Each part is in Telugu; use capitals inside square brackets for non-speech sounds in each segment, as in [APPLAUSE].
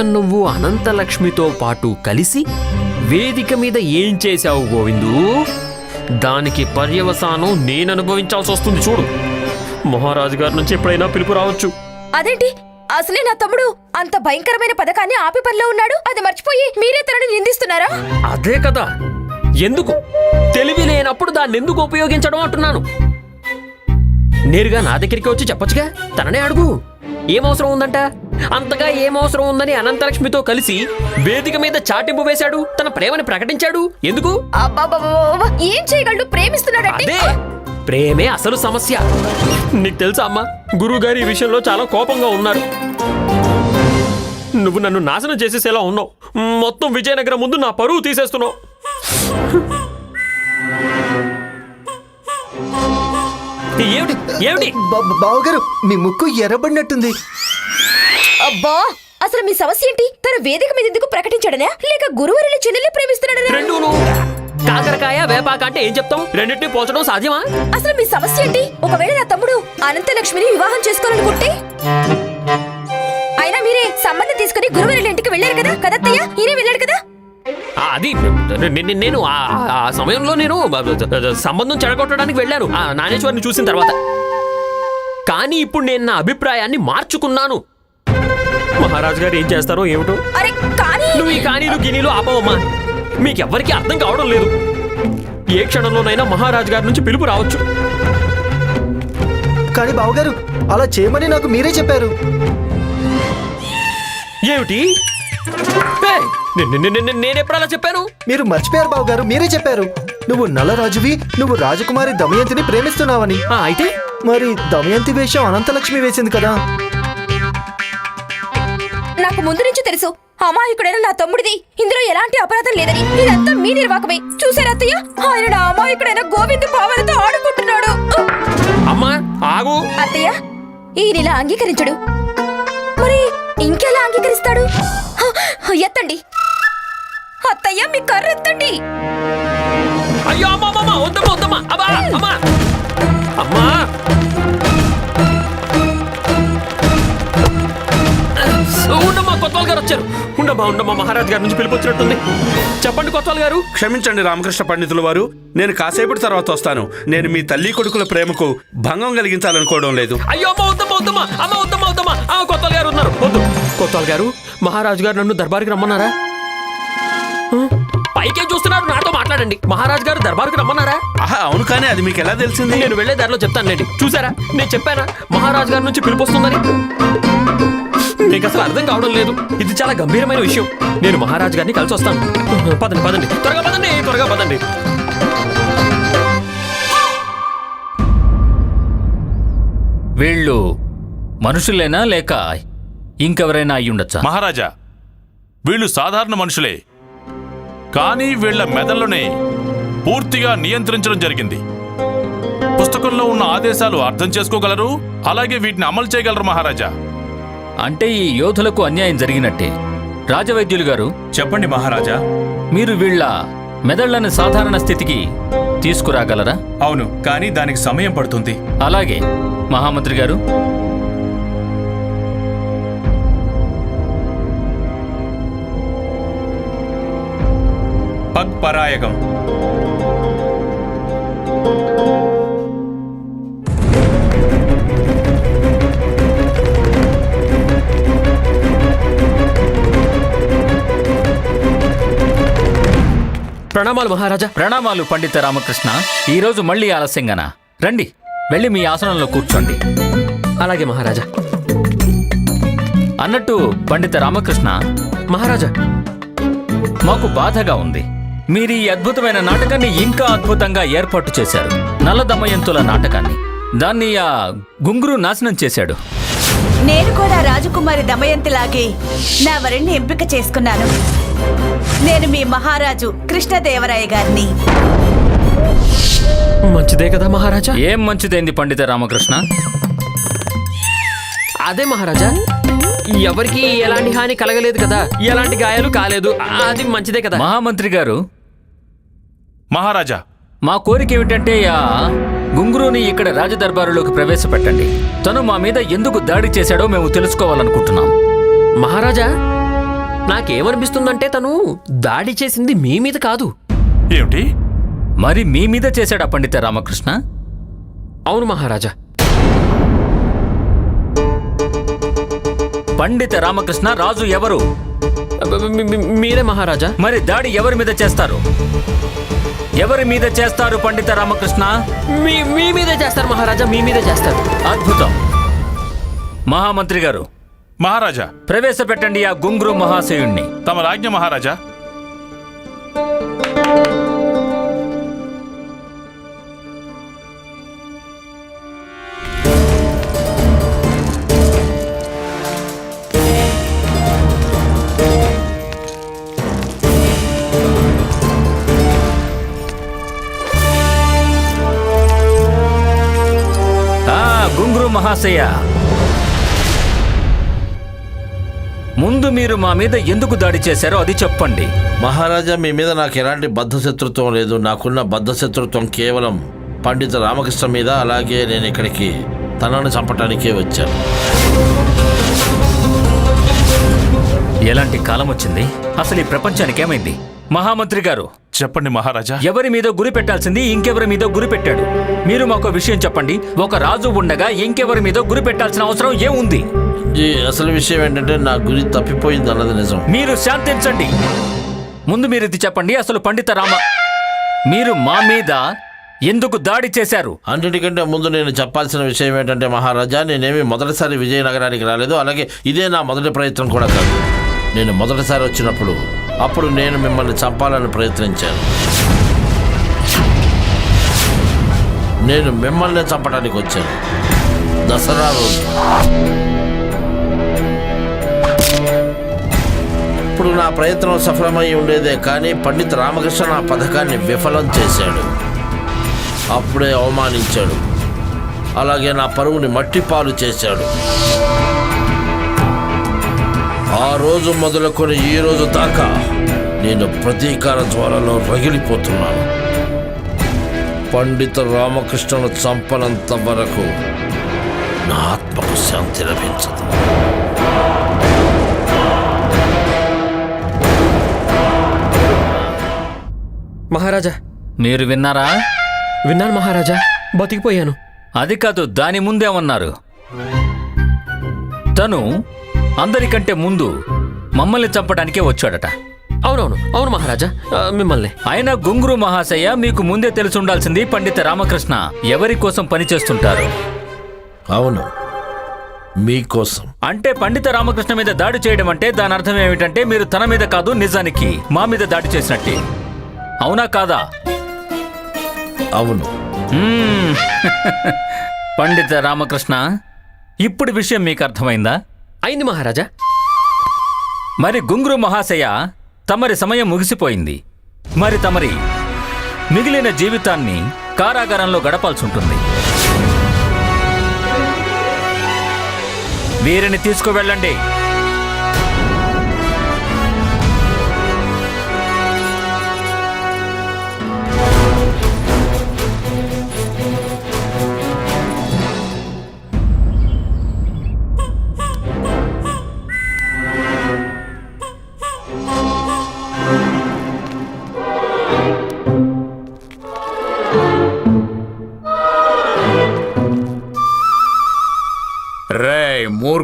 నిన్న నువ్వు అనంతలక్ష్మితో పాటు కలిసి వేదిక మీద ఏం చేశావు గోవిందు? దానికి పర్యవసానం నేను అనుభవించాల్సి వస్తుంది చూడు. మహారాజు గారి నుంచి ఎప్పుడైనా పిలుపు రావచ్చు. అదేంటి? అసలే నా తమ్ముడు అంత భయంకరమైన పథకాన్ని ఆపి పనిలో ఉన్నాడు. అది మర్చిపోయి మీరే తనని నిందిస్తున్నారా? అదే కదా. ఎందుకు? తెలివి లేనప్పుడు దాన్ని ఎందుకు ఉపయోగించడం అంటున్నాను? నేరుగా నా దగ్గరికి వచ్చి చెప్పొచ్చుగా? తననే అడుగు. ఏం అవసరం ఉందంట? అంతగా ఏం అవసరం ఉందని అనంతలక్ష్మితో కలిసి వేదిక మీద చాటింపు వేశాడు. తన ప్రేమని ప్రకటించాడు. ఎందుకు? అబ్బబ్బబ్బబ్బ! ఏం చేయగలడు? ప్రేమిస్తున్నాడంటే? అదే! ప్రేమే అసలు సమస్య. నీకు తెలుసా అమ్మా? గురువు గారు ఈ విషయంలో చాలా కోపంగా ఉన్నారు. నువ్వు నన్ను నాశనం చేసేసేలా ఉన్నావు. మొత్తం విజయనగరం ముందు నా పరువు తీసేస్తున్నావు. ఏమిటి? ఏమిటి? బావగారు మీ ముక్కు ఎర్రబడినట్టుంది. అబ్బా అసలు మీ సమస్య ఏంటి? తన వేదిక మీద ఎందుకు ప్రకటించాడనా? లేక గురువారిని చెల్లెల్ని ప్రేమిస్తున్నాడనా? రెండూను. కాకరకాయ వేపాక అంటే ఏం చెప్తాం? రెండింటిని పోల్చడం సాధ్యమా? అసలు మీ సమస్య ఏంటి? ఒకవేళ నా తమ్ముడు అనంతలక్ష్మిని వివాహం చేసుకోవాలనుకుంటే? అయినా మీరే సంబంధం తీసుకుని గురువారి ఇంటికి వెళ్ళారు కదా కదత్తయ్య ఈయనే వెళ్ళాడు కదా? అది నేను ఆ- సమయంలో నేను సంబంధం చెడగొట్టడానికి వెళ్ళాను. ఆ నానేశ్వరిని చూసిన తర్వాత. కానీ ఇప్పుడు నేను నా అభిప్రాయాన్ని మార్చుకున్నాను. మహారాజు గారు ఏం చేస్తారో ఏమిటో? నువ్వు ఈ కానీలు గినీలు ఆపవమ్మా. మీకెవ్వరికీ అర్థం కావడం లేదు. ఏ క్షణంలోనైనా మహారాజు గారి నుంచి పిలుపు రావచ్చు. కానీ బావగారు అలా చేయమని నాకు మీరే చెప్పారు. ఏమిటి? ఏయ్, నే- నే- నే- నే- నేనెప్పుడు అలా చెప్పాను? మీరు మర్చిపోయారు బావగారు మీరే చెప్పారు. నువ్వు నలరాజువి నువ్వు రాజకుమారి దమయంతిని ప్రేమిస్తున్నావని. ఆ, అయితే? మరి దమయంతి వేషం అనంతలక్ష్మి వేసింది కదా. నాకు ముందు నుంచి తెలుసు అమాయకుడైన నా తమ్ముడిది ఇందులో ఎలాంటి అపరాధం లేదని. ఇదంతా మీ నిర్వాకమే. చూసారా అత్తయ్య? ఆయన నా అమాయకుడైన గోవింద భావనతో ఆడుకుంటున్నాడు. అమ్మా ఆగు. అత్తయ్య ఈయన ఇలా అంగీకరించడు. మరి ఇంకెలా అంగీకరిస్తాడు? హ, ఎత్తండి. అత్తయ్య మీ కర్ర ఎత్తండి. అయ్యో అమ్మా అమ్మా వద్దమ్మా వద్దమ్మా అమ్మా అమ్మా. అమ్మా. ఉండమ్మా కొత్తవాల్ గారు వచ్చారు. ఉండమ్మా ఉండమ్మా మహారాజ్ గారి నుంచి పిలుపు వచ్చినట్టుంది. చెప్పండి కొత్తవాల్ గారు. క్షమించండి రామకృష్ణ పండితుల వారు. నేను కాసేపటి తర్వాత వస్తాను. నేను మీ తల్లి కొడుకుల ప్రేమకు భంగం కలిగించాలనుకోవడం లేదు. అయ్యో అమ్మ వద్దమ్మా వద్దమ్మా అమ్మ వద్దమ్మా వద్దమ్మా. ఆ కొత్తవాల్ గారు ఉన్నారు. వద్దు. కొత్తవాల్ గారు మహారాజు గారు నన్ను దర్బార్కి రమ్మన్నారా? పైకే చూస్తున్నారు? నాతో మాట్లాడండి. మహారాజు గారు దర్బార్కి రమ్మన్నారా? ఆహా అవును కానీ అది మీకు ఎలా తెలిసింది? నేను వెళ్ళే దారిలో చెప్తానులేండి చూసారా? నేను చెప్పానా? మహారాజు గారి నుంచి పిలుపు వస్తుందని మీకు అసలు అర్థం కావడం లేదు. ఇది చాలా గంభీరమైన విషయం. నేను మహారాజు గారిని కలిసి వస్తాను. పదండి పదండి. త్వరగా పదండి త్వరగా పదండి. వీళ్ళు మనుషులేనా లేక ఇంకెవరైనా అయ్యుండొచ్చా? మహారాజా వీళ్ళు సాధారణ మనుషులే. కానీ వీళ్ళ మెదళ్ళనే పూర్తిగా నియంత్రించడం జరిగింది. పుస్తకంలో ఉన్న ఆదేశాలు అర్థం చేసుకోగలరు? అలాగే వీటిని అమలు చేయగలరు మహారాజా. అంటే ఈ యోధులకు అన్యాయం జరిగినట్టే. రాజవైద్యులు గారు చెప్పండి మహారాజా. మీరు వీళ్ళ మెదళ్ళను సాధారణ స్థితికి తీసుకురాగలరా? అవును కానీ దానికి సమయం పడుతుంది. అలాగే మహామంత్రి గారు పగ్ పరాయగం. ప్రణామాలు మహారాజా. ప్రణామాలు పండిత రామకృష్ణ. ఈరోజు మళ్ళీ ఆలస్యంగానా? రండి వెళ్ళి మీ ఆసనంలో కూర్చోండి. అలాగే మహారాజా. అన్నట్టు పండిత రామకృష్ణ మహారాజా. మాకు బాధగా ఉంది. మీరు ఈ అద్భుతమైన నాటకాన్ని ఇంకా అద్భుతంగా ఏర్పాటు చేశారు. నల్ల దమయంతుల నాటకాన్ని. దాన్ని ఆ గుంగురు నాశనం చేశాడు. నేను కూడా రాజకుమారి దమయంతిలాగే నా వరుణ్ణి ఎంపిక చేసుకున్నాను. నేను మీ మహారాజు కృష్ణదేవరాయ గారిని. మంచిదే కదా మహారాజా? ఏం మంచిదైంది పండిత రామకృష్ణ? అదే మహారాజా ఎవరికి ఎలాంటి హాని కలగలేదు కదా ఎలాంటి గాయాలు కాలేదు అది మంచిదే కదా. మహామంత్రి గారు మహారాజా. మా కోరిక ఏమిటంటే గుంగురుని ఇక్కడ రాజదర్బారులోకి ప్రవేశపెట్టండి. తను మా మీద ఎందుకు దాడి చేశాడో మేము తెలుసుకోవాలనుకుంటున్నాం. మహారాజా నాకేమనిపిస్తుందంటే తను దాడి చేసింది మీ మీద కాదు. ఏమిటి? మరి మీ మీద చేశాడా పండిత రామకృష్ణ? అవును మహారాజా. పండిత రామకృష్ణ రాజు ఎవరు? మీరే మహారాజా? మరి దాడి ఎవరి మీద చేస్తారు? ఎవరి మీద చేస్తారు పండిత రామకృష్ణ? మీ మీ మీదే చేస్తారు మహారాజా మీ మీదే చేస్తారు. అద్భుతం. మహామంత్రి గారు మహారాజా. ప్రవేశపెట్టండి ఆ గుంగ్రు మహాశయుణ్ణి. తమ రాజ్ఞ మహారాజా. గుంగ్రు మహాశయ. ముందు మీరు మా మీద ఎందుకు దాడి చేశారో అది చెప్పండి. మహారాజా మీ మీద నాకు ఎలాంటి బద్ధ శత్రుత్వం లేదు. నాకున్న బద్ధ శత్రుత్వం కేవలం పండిత రామకృష్ణ మీద అలాగే నేను ఇక్కడికి తనను చంపటానికే వచ్చాను. ఎలాంటి కాలం వచ్చింది? అసలు ఈ ప్రపంచానికి ఏమైంది? మహామంత్రి గారు చెప్పండి మహారాజా. ఎవరి మీద గురి పెట్టాల్సింది ఇంకెవరి మీద గురి పెట్టాడు? మీరు మాకు విషయం చెప్పండి. ఒక రాజు ఉండగా ఇంకెవరి మీద గురి పెట్టాల్సిన అవసరం ఏముంది? ఈ అసలు విషయం ఏంటంటే నా గురి తప్పిపోయింది అన్నది నిజం. మీరు శాంతించండి. ముందు మీరు ఇది చెప్పండి అసలు పండిత రామ మీరు మా మీద ఎందుకు దాడి చేశారు? అన్నిటికంటే ముందు నేను చెప్పాల్సిన విషయం ఏంటంటే మహారాజా నేనేమి మొదటిసారి విజయనగరానికి రాలేదు అలాగే ఇదే నా మొదటి ప్రయత్నం కూడా కాదు. నేను మొదటిసారి వచ్చినప్పుడు అప్పుడు నేను మిమ్మల్ని చంపాలని ప్రయత్నించాను. నేను మిమ్మల్ని చంపడానికి వచ్చాను. దసరా రోజు ఇప్పుడు నా ప్రయత్నం సఫలమై ఉండేదే కానీ పండిత్ రామకృష్ణ నా పథకాన్ని విఫలం చేశాడు. అప్పుడే అవమానించాడు. అలాగే నా పరువుని మట్టిపాలు చేశాడు. ఆ రోజు మొదలుకొని ఈ రోజు దాకా నేను ప్రతీకార జ్వాలలో రగిలిపోతున్నాను. పండిత రామకృష్ణను చంపనంత వరకు నా ఆత్మకు శాంతి లభించదు. మహారాజా. మీరు విన్నారా? విన్నాను మహారాజా. బతికిపోయాను. అది కాదు దాని ముందేమన్నారు తను అందరికంటే ముందు మమ్మల్ని చంపడానికే వచ్చాడట. అవునవును అవును మహారాజా ఆ, మిమ్మల్ని. ఆయన గుంగురు మహాశయ మీకు ముందే తెలుసుండాల్సింది పండిత రామకృష్ణ ఎవరి కోసం పనిచేస్తుంటారు అవును మీకోసం. అంటే పండిత రామకృష్ణ మీద దాడి చేయడం అంటే దాని అర్థం ఏమిటంటే మీరు తన మీద కాదు నిజానికి మా మీద దాడి చేసినట్టే. అవునా కాదా? అవును. మ్మ్. [LAUGHS] పండిత రామకృష్ణ ఇప్పుడు విషయం మీకు అర్థమైందా? అయింది మహారాజా. మరి గుంగురు మహాశయ తమరి సమయం ముగిసిపోయింది. మరి తమరి మిగిలిన జీవితాన్ని కారాగారంలో గడపాల్సి ఉంటుంది వీరిని తీసుకువెళ్ళండి.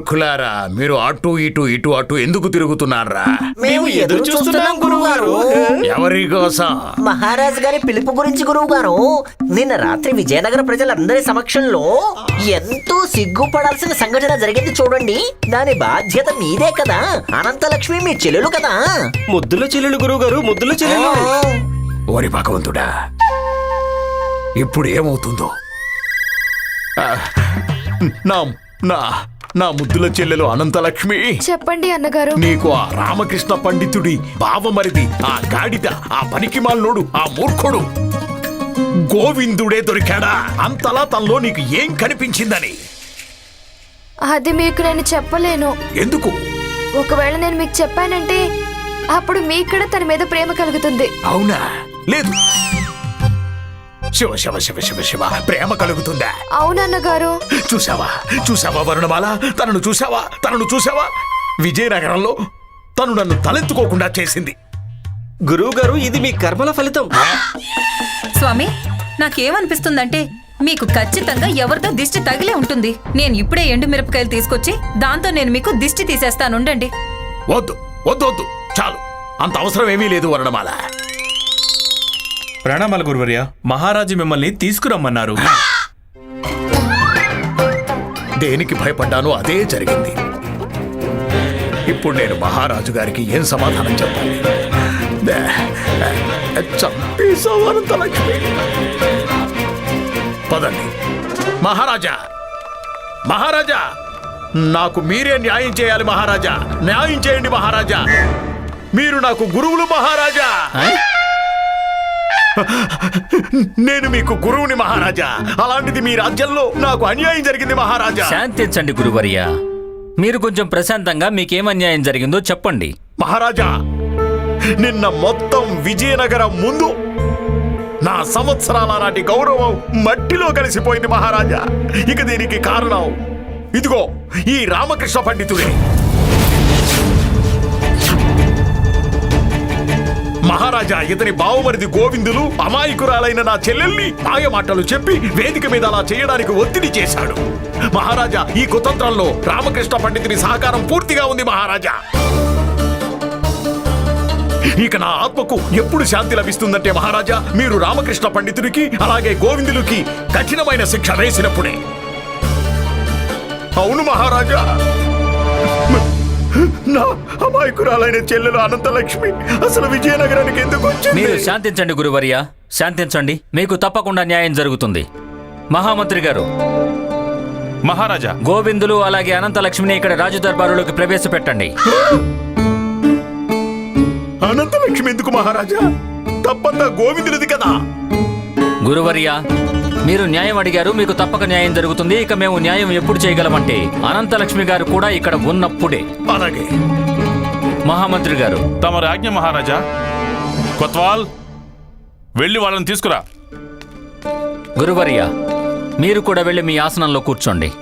మూర్ఖులారా మీరు అటు ఇటు ఇటు అటు ఎందుకు తిరుగుతున్నారా? మేము ఎదురు చూస్తున్నాం గురువుగారు. ఎవరి కోసం? మహారాజు గారి పిలుపు గురించి గురువు గారు నిన్న రాత్రి విజయనగర ప్రజలందరి సమక్షంలో ఎంతో సిగ్గుపడాల్సిన సంఘటన జరిగింది చూడండి. దాని బాధ్యత మీదే కదా. అనంతలక్ష్మి మీ చెల్లెలు కదా. ముద్దుల చెల్లెలు గురువు గారు ముద్దుల చెల్లెలు. ఓరి భగవంతుడా ఇప్పుడు ఏమవుతుందో ఆ, నా నా. నా ముద్దుల చెల్లెలు అనంతలక్ష్మి. చెప్పండి అన్నగారు. నీకు ఆ రామకృష్ణ పండితుడి బావమరిది ఆ గాడిద ఆ పనికిమాలినోడు ఆ మూర్ఖుడు. గోవిందుడే దొరికాడా? అంతలా తనలో నీకు ఏం కనిపించిందని. అది మీకు నేను చెప్పలేను. ఎందుకు? ఒకవేళ నేను మీకు చెప్పానంటే అప్పుడు మీకు కూడా తన మీద ప్రేమ కలుగుతుంది. అవునా? లేదు. శివ శివ శివ శివ శివ ప్రేమ కలుగుతుందా? అవునన్నగారు. చూసావా చూసావా వరుణమాల? తనను చూసావా తనను చూసావా విజయనగరంలో తను నన్ను తలెత్తుకోకుండా చేసింది. గురువు గారు ఇది మీ కర్మల ఫలితం. స్వామి నాకేమనిపిస్తుందంటే మీకు ఖచ్చితంగా ఎవరితో దిష్టి తగిలే ఉంటుంది. నేను ఇప్పుడే ఎండు మిరపకాయలు తీసుకొచ్చి దాంతో నేను మీకు దిష్టి తీసేస్తానుండండి వద్దు వద్దు వద్దు చాలు. అంత అవసరం ఏమీ లేదు వర్ణమాల. ప్రణామాల గురువర్య మహారాజు మిమ్మల్ని తీసుకురమ్మన్నారు. దేనికి భయపడ్డానో అదే జరిగింది. ఇప్పుడు నేను మహారాజు గారికి ఏం సమాధానం చెప్పాలి? పదండి. మహారాజా మహారాజా నాకు మీరే న్యాయం చేయాలి మహారాజా. న్యాయం చేయండి మహారాజా. మీరు నాకు గురువులు మహారాజా. నేను మీకు గురువుని మహారాజా. అలాంటిది మీ రాజ్యంలో నాకు అన్యాయం జరిగింది మహారాజా. శాంతించండి గురువర్య. మీరు కొంచెం ప్రశాంతంగా మీకేం అన్యాయం జరిగిందో చెప్పండి. మహారాజా నిన్న మొత్తం విజయనగరం ముందు నా సంవత్సరాల నాటి గౌరవం మట్టిలో కలిసిపోయింది మహారాజా. ఇక దీనికి కారణం ఇదిగో ఈ రామకృష్ణ పండితుడే. మహారాజా ఇతని బావమరిది గోవిందులు అమాయకురాలైన నా చెల్లెల్ని మాయ మాటలు చెప్పి వేదిక మీద అలా చేయడానికి ఒత్తిడి చేశాడు. మహారాజా ఈ కుతంత్రంలో రామకృష్ణ పండితుని సహకారం పూర్తిగా ఉంది మహారాజా. ఇక నా ఆత్మకు ఎప్పుడు శాంతి లభిస్తుందంటే మహారాజా మీరు రామకృష్ణ పండితుడికి అలాగే గోవిందులకి కఠినమైన శిక్ష వేసినప్పుడే. అవును మహారాజా. నా అమాయకురాలైన చెల్లెలు అనంతలక్ష్మి అసలు విజయనగరానికి ఎందుకు వచ్చింది? మీరు శాంతించండి గురువర్య. శాంతించండి. మీకు తప్పకుండా న్యాయం జరుగుతుంది. మహామంత్రి గారు. మహారాజా. గోవిందులు అలాగే అనంతలక్ష్మిని ఇక్కడ రాజు దర్బారులోకి ప్రవేశపెట్టండి. అనంతలక్ష్మి ఎందుకు మహారాజా? తప్పంతా గోవిందుడిది కదా. గురువర్య మీరు న్యాయం అడిగారు మీకు తప్పక న్యాయం జరుగుతుంది ఇక మేము న్యాయం ఎప్పుడు చేయగలమంటే అనంతలక్ష్మి గారు కూడా ఇక్కడ ఉన్నప్పుడే. అలాగే. మహామంత్రి గారు. తమరి ఆజ్ఞ మహారాజా కొత్వాల్ వెళ్ళి వాళ్ళని తీసుకురా. గురువర్య మీరు కూడా వెళ్ళి మీ ఆసనంలో కూర్చోండి.